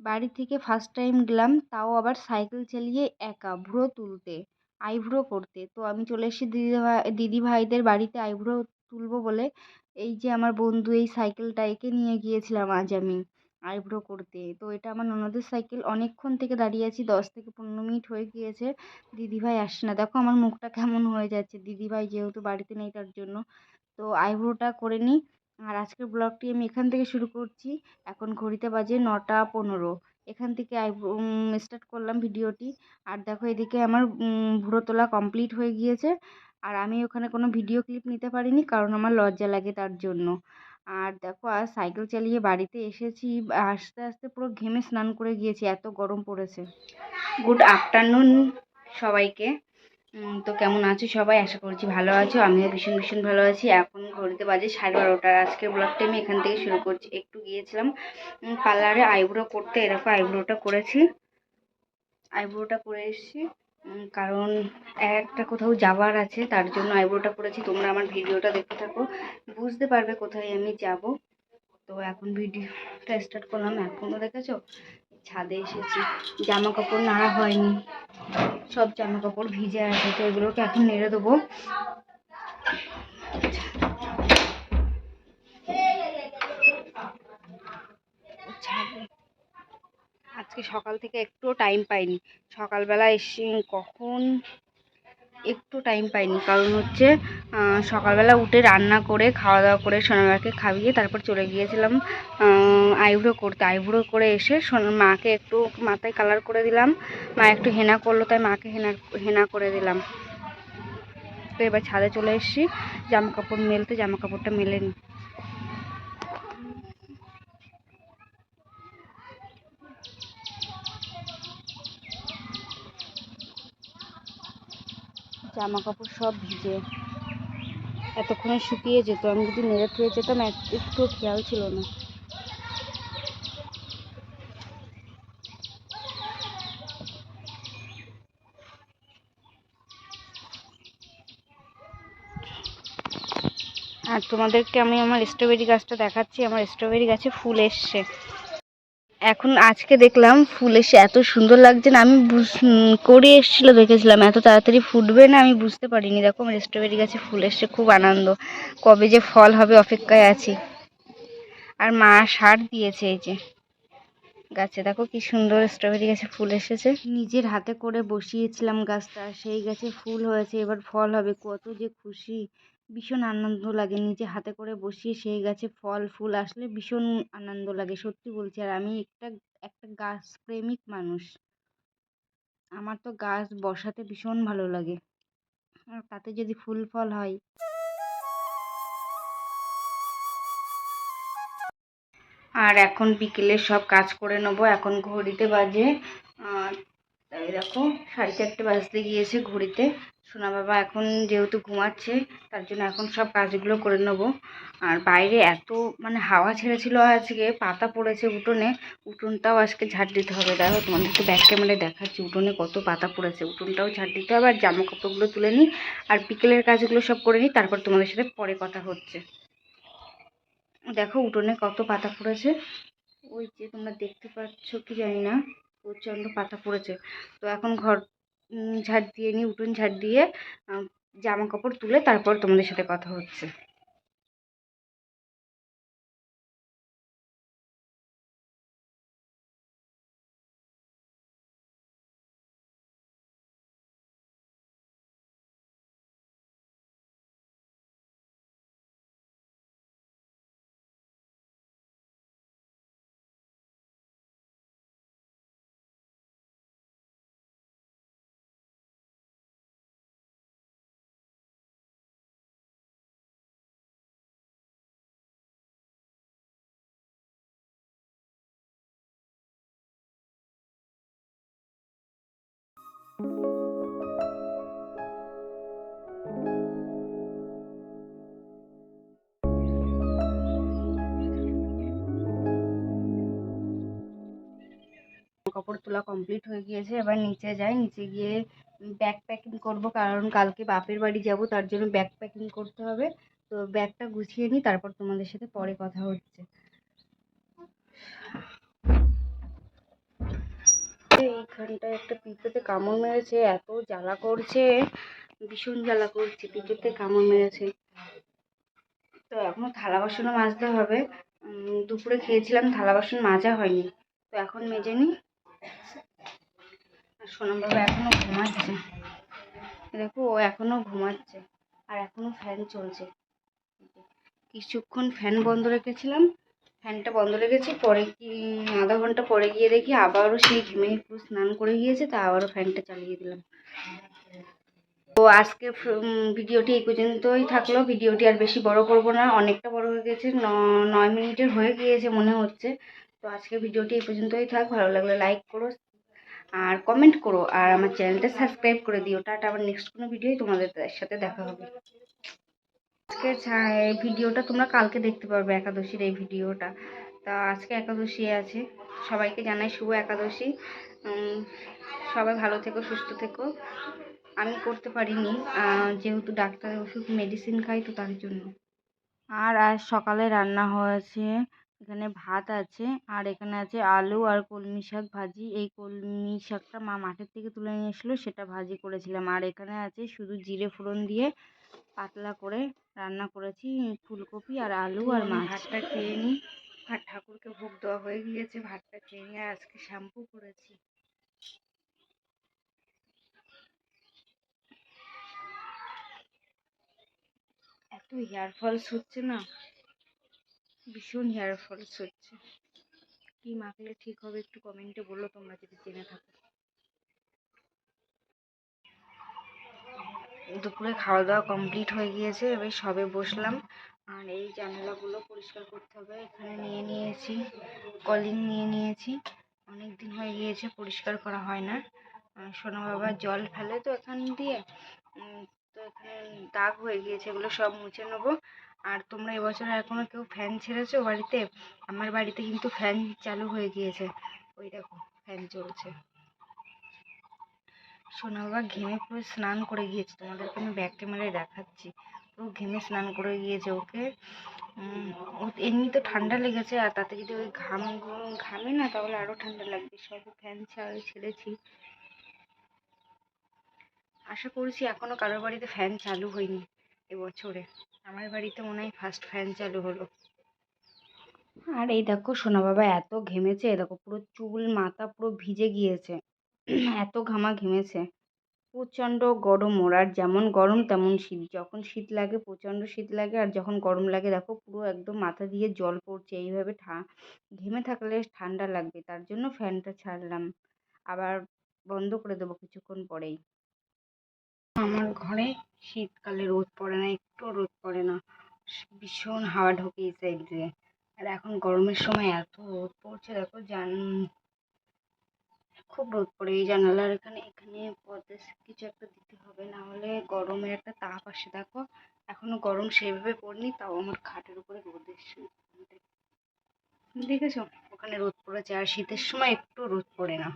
বাড়ি থেকে first time গেলাম, তাও আবার সাইকেল চালিয়ে একা, ভ্রু তুলতে আইব্রো করতে। তো আমি চলে এসেছি দিদিভাই দিদিভাইদের বাড়িতে আইব্রো তুলবো বলে। এই যে আমার বন্ধু এই সাইকেলটা একে নিয়ে গিয়েছিলাম আজ আমি আইব্রো করতে। তো এটা আমার ননদের সাইকেল অনেকক্ষণ থেকে দাঁড়িয়ে আছি, দশ থেকে পনেরো মিনিট হয়ে গিয়েছে। দিদিভাই আসছে না। দেখো আমার মুখটা কেমন হয়ে যাচ্ছে। দিদিভাই যেহেতু বাড়িতে নেই তার জন্য। তো আইব্রোটা করে নিই। আর আজকের ব্লগটি আমি এখান থেকে শুরু করছি। এখন ঘড়িতে বাজে নটা পনেরো। এখান থেকে আইব্রো স্টার্ট করলাম ভিডিওটি। আর দেখো এদিকে আমার ভুরো তোলা কমপ্লিট হয়ে গিয়েছে। আর আমি ওখানে কোনো ভিডিও ক্লিপ নিতে পারিনি কারণ আমার লজ্জা লাগে তার জন্য। আর দেখো, আর সাইকেল চালিয়ে বাড়িতে এসেছি। আস্তে আস্তে পুরো ঘেমে স্নান করে গিয়েছি। এত গরম পড়েছে। গুড আফটারনুন সবাইকে। তো কেমন আছো সবাই? আশা করছি ভালো আছো। আমিও ভীষণ ভীষণ ভালো আছি। এখন ঘড়িতে বাজে সাড়ে বারোটার। আজকের ব্লগটা আমি এখান থেকে শুরু করছি। একটু গিয়েছিলাম পার্লারে আইব্রো করতে। এরকম আইব্রোটা করেছি। আইব্রোটা করে এসেছি। কারণ একটা কোথাও যাওয়ার আছে, তার জন্য আইব্রোটা করেছি। তোমরা আমার ভিডিওটা দেখতে থাকো। বুঝতে পারবে কোথায় আমি যাব। তো এখন ভিডিওটা স্টার্ট করলাম। এখনও দেখেছ? ছাদে এসেছি। জামা কাপড় নাড়া হয়নি। সব জামা কাপড় ভিজে আছে, তো এগুলোকে এখন নেড়ে দেবো। আজকে সকাল থেকে একটুও টাইম পাইনি। সকালবেলা এসে কখন একটু টাইম পাইনি। কারণ হচ্ছে সকালবেলা উঠে রান্না করে, খাওয়া দাওয়া করে সোনামাকে খাইয়ে তারপর চলে গিয়েছিলাম আইব্রো করতে। আইব্রো করে এসে মাকে একটু মাথায় কালার করে দিলাম। মা একটু হেনা করল, তাই মাকে হেনা হেনা করে দিলাম। তো এবার ছাদে চলে এসেছি। জামা কাপড় মেলতে জামা কাপড়টা মেলে নিই জামা কাপড় সব ভিজে। এতক্ষণে শুকিয়ে যেত, আমি যদি নেড়ে থুয়ে যেতাম একটু খেয়াল ছিল না। আর তোমাদেরকে আমি আমার স্ট্রবেরি গাছটা দেখাচ্ছি। আমার স্ট্রবেরি গাছে ফুল এসছে। এখন আজকে দেখলাম ফুল এসে এত সুন্দর লাগছে না, আমি করে এসেছিল দেখেছিলাম, এত তাড়াতাড়ি ফুটবে না আমি বুঝতে পারিনি। দেখো, আমার স্ট্রবেরি গাছে ফুল এসছে, খুব আনন্দ। কবে যে ফল হবে, অপেক্ষায় আছি। আর মা সার দিয়েছে এই যে। গাছে দেখো কি সুন্দর স্ট্রবেরি গাছে ফুল এসেছে। নিজের হাতে করে বসিয়েছিলাম গাছটা সেই গাছে ফুল হয়েছে, এবার ফল হবে, কত যে খুশি। ভীষণ আনন্দ লাগে। নিজে হাতে করে বসিয়ে সেই গাছে ফল, ফুল আসলে ভীষণ আনন্দ লাগে, সত্যি বলছি। আর আমি একটা একটা গাছ প্রেমিক মানুষ। আমার তো গাছ বসাতে ভীষণ ভালো লাগে। আর তাতে যদি ফুল ফল হয় আর এখন বিকেলে সব কাজ করে নেব। এখন ঘড়িতে বাজে দেখো, সাড়ে চারটে বাজতে গিয়েছে ঘড়িতে। সোনা বাবা এখন যেহেতু ঘুমাচ্ছে, তার জন্য এখন সব কাজগুলো করে নেব। আর বাইরে এত মানে হাওয়া ছেড়েছিল আজকে, পাতা পড়েছে উঠোনে। উঠোনটাও আজকে ঝাড় দিতে হবে। দেখো, তোমাদেরকে ব্যাক ক্যামেরায় দেখাচ্ছি, উঠোনে কত পাতা পড়েছে। উঠোনটাও ঝাড় দিতে হবে, আর জামা কাপড়গুলো তুলে নিই, আর বিকেলের কাজগুলো সব করে নিই, তারপর তোমাদের সাথে পরে কথা হচ্ছে। দেখো, উঠোনে কত পাতা পড়েছে। ওই যে তোমরা দেখতে পাচ্ছ, কি জানি না, প্রচণ্ড পাতা পড়েছে। তো এখন ঘর ঝাড় দিয়ে নিই উঠোন ঝাড় দিয়ে জামা কাপড় তুলে তারপর তোমাদের সাথে কথা হচ্ছে। কাপড় তোলা কমপ্লিট হয়ে গিয়েছে, এবার নিচে যাই। নিচে গিয়ে ব্যাগ প্যাকিং করব, কারণ কালকে বাপের বাড়ি যাব, তার জন্য ব্যাগ প্যাকিং করতে হবে। তো ব্যাগটা গুছিয়ে নিই, তারপর তোমাদের সাথে পরে কথা হচ্ছে। এইখানটায় একটা পিঁপড়েতে কামড় মেরেছে, এত জ্বালা করছে, ভীষণ জ্বালা করছে, পিঁপড়েতে কামড় মেরেছে। তো এখনও থালা বাসনও মাজতে হবে। দুপুরে খেয়েছিলাম, থালা বাসন মাজা হয়নি। তো এখন মেজে নিই আর সোনাম বাবা এখনও ঘুমাচ্ছে। দেখো, ও এখনও ঘুমাচ্ছে, আর এখনও ফ্যান চলছে। কিছুক্ষণ ফ্যান বন্ধ রেখেছিলাম ফ্যানটা বন্ধ রেখেছি, পরে কি আধা ঘণ্টা পরে গিয়ে দেখি আবারও সেই ঘেমে পুরো স্নান করে গিয়েছে, তা আবারও ফ্যানটা চালিয়ে দিলাম। তো আজকে ভিডিওটি এই পর্যন্তই থাকল। ভিডিওটি আর বেশি বড় করব না, অনেকটা বড় হয়ে গেছে নয় মিনিটের হয়ে গিয়েছে মনে হচ্ছে। তো আজকে ভিডিওটি এই পর্যন্তই থাক, ভালো লাগলে লাইক করো, আর কমেন্ট করো, আর আমার চ্যানেলটা সাবস্ক্রাইব করে দিও। টাটা, আবার নেক্সট কোনো ভিডিওই তোমাদের সাথে দেখা হবে। আজকে এই ভিডিওটা তোমরা কালকে দেখতে পারবে, একাদশীর এই ভিডিওটা। তা আজকে একাদশী আছে। সবাইকে জানাই শুভ একাদশী। সবাই ভালো থেকো, সুস্থ থেকো। আমি করতে পারিনি যেহেতু ডাক্তারের ওষুধ মেডিসিন খাই তো তার জন্য। আর আজ সকালে রান্না হয়েছে, এখানে ভাত আছে, আর এখানে আছে আলু আর কলমি শাক ভাজি। এই কলমি শাকটা মা মাঠের থেকে তুলে নিয়ে এসলো সেটা ভাজি করেছিলাম। আর এখানে আছে শুধু জিরে ফোড়ন দিয়ে পাতলা করে রান্না করেছি ফুলকপি আর আলু আর ভাতটা খেয়ে নিই। আর ঠাকুরকে ভোগ দেওয়া হয়ে গিয়েছে ভাতটা খেয়ে নিয়ে আজকে শ্যাম্পু করেছি। এত হেয়ার ফলস হচ্ছে না ভীষণ হেয়ার ফলস হচ্ছে। কি মাখলে ঠিক হবে একটু কমেন্টে বলো তোমরা যদি জেনে থাকো। দুপুরে খাওয়া দাওয়া কমপ্লিট হয়ে গিয়েছে, এবার সবে বসলাম। আর এই জানালাগুলো পরিষ্কার করতে হবে, এখানে নিয়ে নিয়েছি, কলিং নিয়ে নিয়েছি। অনেক দিন হয়ে গিয়েছে, পরিষ্কার করা হয় না। আর সোনা বাবা জল ফেলে তো এখান দিয়ে। তো এখানে দাগ হয়ে গিয়েছে, এগুলো সব মুছে নেব। আর তোমরা এবছর এখনও কেউ ফ্যান ছেড়েছো বাড়িতে? আমার বাড়িতে কিন্তু ফ্যান চালু হয়ে গিয়েছে। ওই দেখো ফ্যান চলছে। সোনা বাবা ঘেমে পুরো স্নান করে গিয়েছে, তোমাদেরকে আমি ব্যাক ক্যামেরায় দেখাচ্ছি। পুরো ঘেমে স্নান করে গিয়েছে ওকে। এমনি তো ঠান্ডা লেগেছে, আর তাতে যদি ওই ঘাম ঘামে না, তাহলে আরও ঠান্ডা লাগবে। সব ফ্যান ছেড়েছি। আশা করছি এখনও কারোর বাড়িতে ফ্যান চালু হয়নি এবছরে। আমার বাড়িতে মনে হয় ফার্স্ট ফ্যান চালু হলো। আর এই দেখো সোনা বাবা, এত ঘেমেছে, দেখো পুরো চুল, মাথা পুরো ভিজে গিয়েছে। এত ঘামা ঘেমেছে। প্রচণ্ড গরম ওর, আর যেমন গরম তেমন শীত। যখন শীত লাগে, প্রচণ্ড শীত লাগে, আর যখন গরম লাগে, দেখো পুরো একদম মাথা দিয়ে জল পড়ছে। এইভাবে ঠা, ঘেমে থাকলে ঠান্ডা লাগবে, তার জন্য ফ্যানটা ছাড়লাম। আবার বন্ধ করে দেবো কিছুক্ষণ পরেই। আমার ঘরে শীতকালে রোদ পড়ে না একটুও রোদ পড়ে না। ভীষণ হাওয়া ঢোকে এই সাইড দিয়ে। আর এখন গরমের সময় এত রোদ পড়ছে, দেখো জান খুব রোদ পড়ে, এই জানালার এখানে এখানে পর্দা কিছু একটা দিতে হবে, না হলে গরমে একটা তাপ আসে, দেখো। এখনও গরম সেভাবে পড়নি, তাও আমার খাটের উপরে রোদ এসছে। দেখেছ? ওখানে রোদ পড়েছে, আর শীতের সময় একটু রোদ পড়ে না।